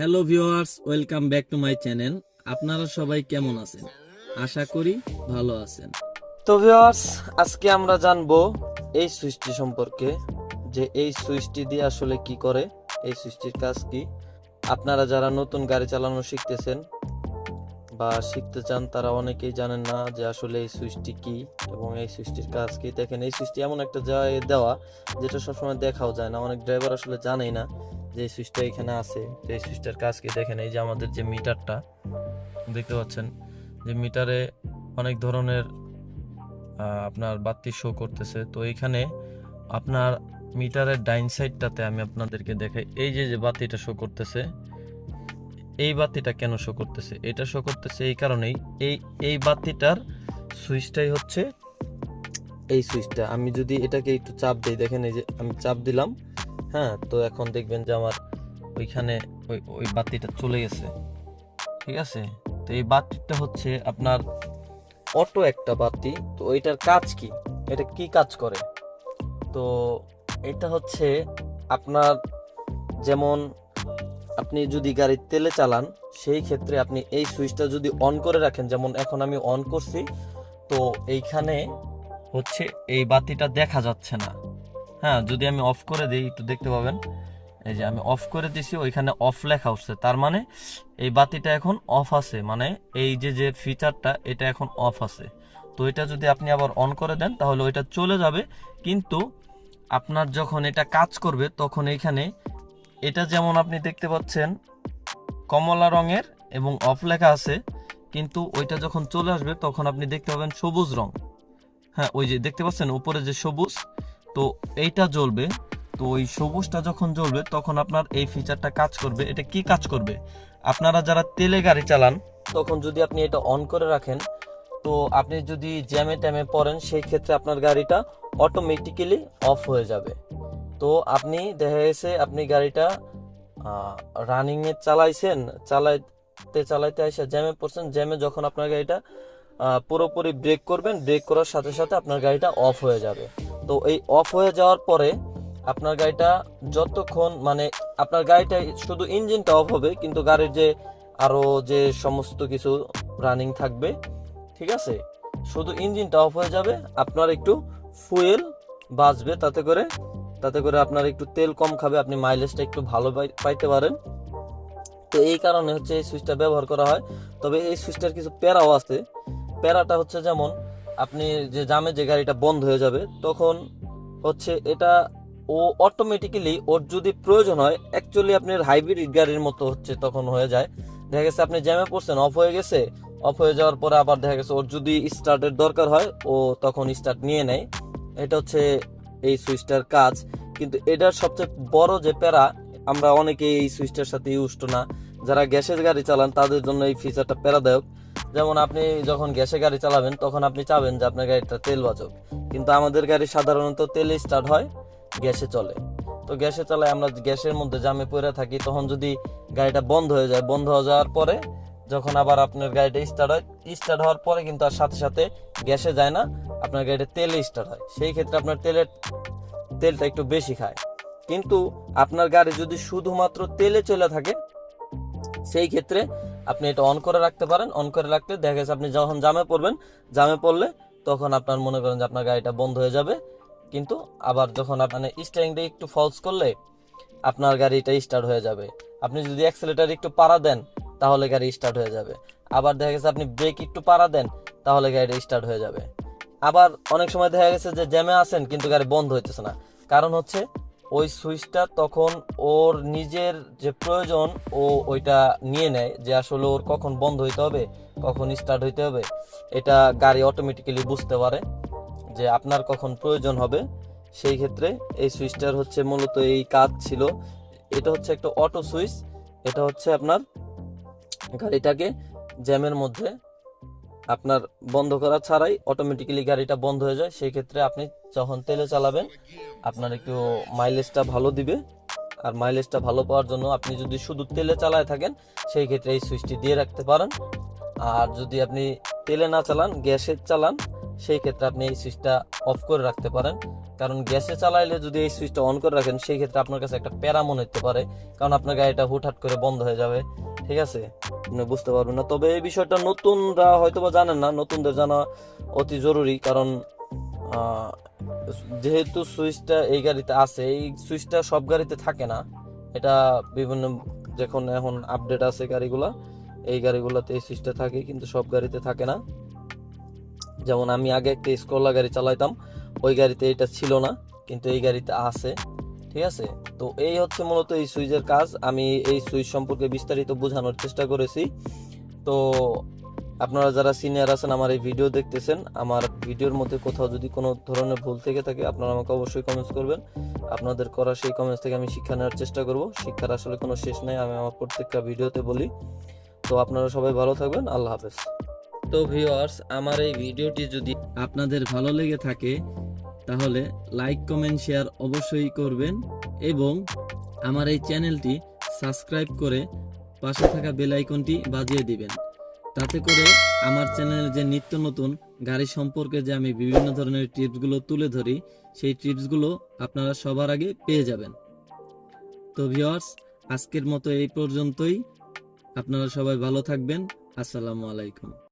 Hello viewers welcome back to my channel আপনারা সবাই কেমন আছেন? আশা করি ভালো আছেন। তো ভিউয়ার্স আজকে আমরা জানব এই সুইচটি সম্পর্কে, যে এই সুইচটি দিয়ে আসলে কি করে, এই সুইচটির কাজ কি। আপনারা যারা নতুন গাড়ি চালানো শিখতেছেন বা শিখতে চান, তারা অনেকেই জানেন না যে আসলে এই সুইচটি কি এবং এই সুইচটির কাজ কি। দেখেন, এই সুইচটি এমন একটা জায়গায় দেওয়া যেটা সবসময় দেখাও যায় না। অনেক ড্রাইভার আসলে জানেই না যে এই সুইচটা এখানে আছে, যে এই সুইচটার কাজ কি। দেখেন, এই যে আমাদের যে মিটারটা, দেখতে পাচ্ছেন যে মিটারে অনেক ধরনের আপনার বাতি শো করতেছে। তো এইখানে আপনার মিটারের ডাইন সাইডটাতে আমি আপনাদেরকে দেখাই। এই যে যে বাতিটা শো করতেছে এই বাতিটা কেন শো করতেছে? এটা শো করতেছে এই কারণেই। এই এই বাতিটার সুইচটাই হচ্ছে এই সুইচটা। আমি যদি এটাকে একটু চাপ দিই, দেখেন এই যে আমি চাপ দিলাম হ্যাঁ? তো এখন দেখবেন যে আমার ওইখানে ওই ওই বাতিটা চলে গেছে। ঠিক আছে? তো এই বাতিটা হচ্ছে আপনার অটো একটা বাতি। তো এটার কাজ কি? এটা কি কাজ করে? তো এটা হচ্ছে আপনার যেমন আপনি যদি গাড়ির তেলে চালান, সেই ক্ষেত্রে আপনি এই সুইচটা যদি অন করে রাখেন, যেমন এখন আমি অন করছি, তো এইখানে হচ্ছে এই বাতিটা দেখা যাচ্ছে না। হ্যাঁ যদি আমি অফ করে দিই একটু দেখতে পাবেন, এই যে আমি অফ করে দিছি, ওইখানে অফ লেখা উঠছে। তার মানে এই বাতিটা এখন অফ আছে মানে এই যে যে ফিচারটা এটা এখন অফ আছে। তো এটা যদি আপনি আবার অন করে দেন, তাহলে ওইটা চলে যাবে। কিন্তু আপনার যখন এটা কাজ করবে, তখন এইখানে এটা যেমন আপনি দেখতে পাচ্ছেন, কমলা রঙের এবং অফ লেখা আছে, কিন্তু ওইটা যখন চলে আসবে তখন আপনি দেখতে পাবেন সবুজ রং। হ্যাঁ ওই যে দেখতে পাচ্ছেন উপরে যে সবুজ, তো এইটা জ্বলবে। তো ওই সবুজটা যখন জ্বলবে তখন আপনার এই ফিচারটা কাজ করবে। এটা কি কাজ করবে? আপনারা যারা তেলে গাড়ি চালান, তখন যদি আপনি এটা অন করে রাখেন, তো আপনি যদি জ্যামে ট্যামে পড়েন, সেই ক্ষেত্রে আপনার গাড়িটা অটোমেটিক্যালি অফ হয়ে যাবে। তো আপনি দেখা গেছে আপনি গাড়িটা রানিং এ চালাইছেন, চালাইতে চালাইতে এসে জ্যামে পড়ছেন জ্যামে যখন আপনার গাড়িটা পুরোপুরি ব্রেক করবেন ব্রেক করার সাথে সাথে আপনার গাড়িটা অফ হয়ে যাবে। তো এই অফ হয়ে যাওয়ার পরে আপনার গাড়িটা যতক্ষণ মানে আপনার গাড়িটা শুধু ইঞ্জিনটা অফ হবে, কিন্তু গাড়ির যে আরও যে সমস্ত কিছু রানিং থাকবে, ঠিক আছে? শুধু ইঞ্জিনটা অফ হয়ে যাবে, আপনার একটু ফুয়েল বাঁচবে, তাতে করে তাতে করে আপনার একটু তেল কম খাবে, আপনি মাইলেজটা একটু ভালো পাই- পাইতে পারেন। তো এই কারণে হচ্ছে এই সুইচটা ব্যবহার করা হয়। তবে এই সুইচটার কিছু প্যারাও আছে। প্যারাটা হচ্ছে যেমন, আপনি যে জামে যে গাড়িটা বন্ধ হয়ে যাবে, তখন হচ্ছে এটা ও অটোমেটিক্যালি ওর যদি প্রয়োজন হয় অ্যাকচুয়ালি আপনার হাইব্রিড গাড়ির মতো হচ্ছে তখন হয়ে যায়। দেখা গেছে আপনি জ্যামে পড়ছেন অফ হয়ে গেছে অফ হয়ে যাওয়ার পরে আবার দেখা গেছে ওর যদি স্টার্টের দরকার হয়, ও তখন স্টার্ট নিয়ে নেয়। এটা হচ্ছে এই সুইচটার কাজ। কিন্তু এটার সবচেয়ে বড় যে প্যারা, আমরা অনেকেই এই সুইচটার সাথে ইউজড না। যারা গ্যাসের গাড়ি চালান, তাদের জন্য এই ফিচারটা প্যারাদায়ক। যেমন আপনি যখন গ্যাসে গাড়ি চালাবেন, তখন আপনি চাবেন যে আপনার গাড়িটা তেল বাঁচক কিন্তু আমাদের গাড়ি সাধারণত তেলে স্টার্ট হয়, গ্যাসে চলে। তো গ্যাসে চালায় আমরা গ্যাসের মধ্যে জামে পড়ে থাকি, তখন যদি গাড়িটা বন্ধ হয়ে যায়, বন্ধ হয়ে যাওয়ার পরে যখন আবার আপনার গাড়িটা স্টার্ট হয় স্টার্ট হওয়ার পরে কিন্তু আর সাথে সাথে গ্যাসে যায় না, আপনার গাড়িটা তেলে স্টার্ট হয়। সেই ক্ষেত্রে আপনার তেলের, তেলটা একটু বেশি খায়। কিন্তু আপনার গাড়ি যদি শুধুমাত্র তেলে চলে থাকে, সেই ক্ষেত্রে আপনি এটা অন করে রাখতে পারেন। অন করে রাখলে দেখা গেছে আপনি যখন জামে পড়বেন জামে পড়লে তখন আপনার মনে করেন যে আপনার গাড়িটা বন্ধ হয়ে যাবে। কিন্তু আবার যখন আপনার স্টারিংটা একটু ফলস করলে, আপনার গাড়িটা স্টার্ট হয়ে যাবে। আপনি যদি অ্যাক্সেলেটার একটু পাড়া দেন তাহলে গাড়ি স্টার্ট হয়ে যাবে। আবার দেখা গেছে আপনি ব্রেক একটু পাড়া দেন, তাহলে গাড়িটা স্টার্ট হয়ে যাবে। আবার অনেক সময় দেখা গেছে যে জ্যামে আছেন, কিন্তু গাড়ি বন্ধ হইতেছে না। কারণ হচ্ছে, ওই সুইচটা তখন ওর নিজের যে প্রয়োজন, ও ওইটা নিয়ে নেয় যে আসলে ওর কখন বন্ধ হইতে হবে, কখন স্টার্ট হইতে হবে। এটা গাড়ি অটোমেটিক্যালি বুঝতে পারে যে আপনার কখন প্রয়োজন হবে। সেই ক্ষেত্রে এই সুইচটার হচ্ছে মূলত এই কাজ ছিল। এটা হচ্ছে একটা অটো সুইচ এটা হচ্ছে আপনার গাড়িটাকে জ্যামের মধ্যে আপনার বন্ধ করা ছাড়াই অটোমেটিক্যালি গাড়িটা বন্ধ হয়ে যায়। সেই ক্ষেত্রে আপনি যখন তেলে চালাবেন, আপনার একটু মাইলেজটা ভালো দিবে। আর মাইলেজটা ভালো পাওয়ার জন্য আপনি যদি শুধু তেলে চালায় থাকেন, সেই ক্ষেত্রে এই সুইচটি দিয়ে রাখতে পারেন। আর যদি আপনি তেলে না চালান গ্যাসের চালান সেই ক্ষেত্রে আপনি এই সুইচটা অফ করে রাখতে পারেন। কারণ গ্যাসে চালাইলে যদি এই সুইচটা অন করে রাখেন, সেই ক্ষেত্রে আপনার কাছে একটা প্যারা মনে হতে পারে। কারণ আপনার গাড়িটা হুটহাট করে বন্ধ হয়ে যাবে। ঠিক আছে? আপনি বুঝতে পারবেন না। তবে এই বিষয়টা নতুনরা হয়তো বা জানেন না। নতুনদের জানা অতি জরুরি। কারণ যেহেতু সুইচটা এই গাড়িতে আছে, এই সুইচটা সব গাড়িতে থাকে না। এটা বিভিন্ন, যখন এখন আপডেট আছে গাড়িগুলা, এই গাড়িগুলোতে এই সুইচটা থাকে, কিন্তু সব গাড়িতে থাকে না। যেমন আমি আগে একটা স্কলা গাড়ি চালাইতাম, ওই গাড়িতে এটা ছিল না, কিন্তু এই গাড়িতে আছে, ঠিক আছে? তো এই হচ্ছে মূলত এই সুইচের কাজ, আমি এই সুইচ সম্পর্কে বিস্তারিত বোঝানোর চেষ্টা করেছি। তো আপনারা যারা সিনিয়র আছেন, আমার এই ভিডিও দেখতেছেন, আমার ভিডিওর মধ্যে কোথাও যদি কোনো ধরনের ভুল থেকে থাকে, আপনারা আমাকে অবশ্যই কমেন্টস করবেন। আপনাদের করা সেই কমেন্টস থেকে আমি শিক্ষা নেওয়ার চেষ্টা করব। শিক্ষার আসলে কোনো শেষ নেই, আমি আমার প্রত্যেকটা ভিডিওতে বলি। তো আপনারা সবাই ভালো থাকবেন, আল্লাহ হাফেজ। তো ভিউয়ার্স আমার এই ভিডিওটি যদি আপনাদের ভালো লেগে থাকে, তাহলে লাইক কমেন্ট শেয়ার অবশ্যই করবেন এবং আমার এই চ্যানেলটি সাবস্ক্রাইব করে পাশে থাকা বেল বাজিয়ে দিবেন। তাতে করে আমার চ্যানেলে যে নিত্য নতুন গাড়ি সম্পর্কে যে আমি বিভিন্ন ধরনের টিপসগুলো তুলে ধরি, সেই টিপসগুলো আপনারা সবার আগে পেয়ে যাবেন। তো ভিওয়ার্স আজকের মতো এই পর্যন্তই। আপনারা সবাই ভালো থাকবেন। আসসালামু আলাইকুম।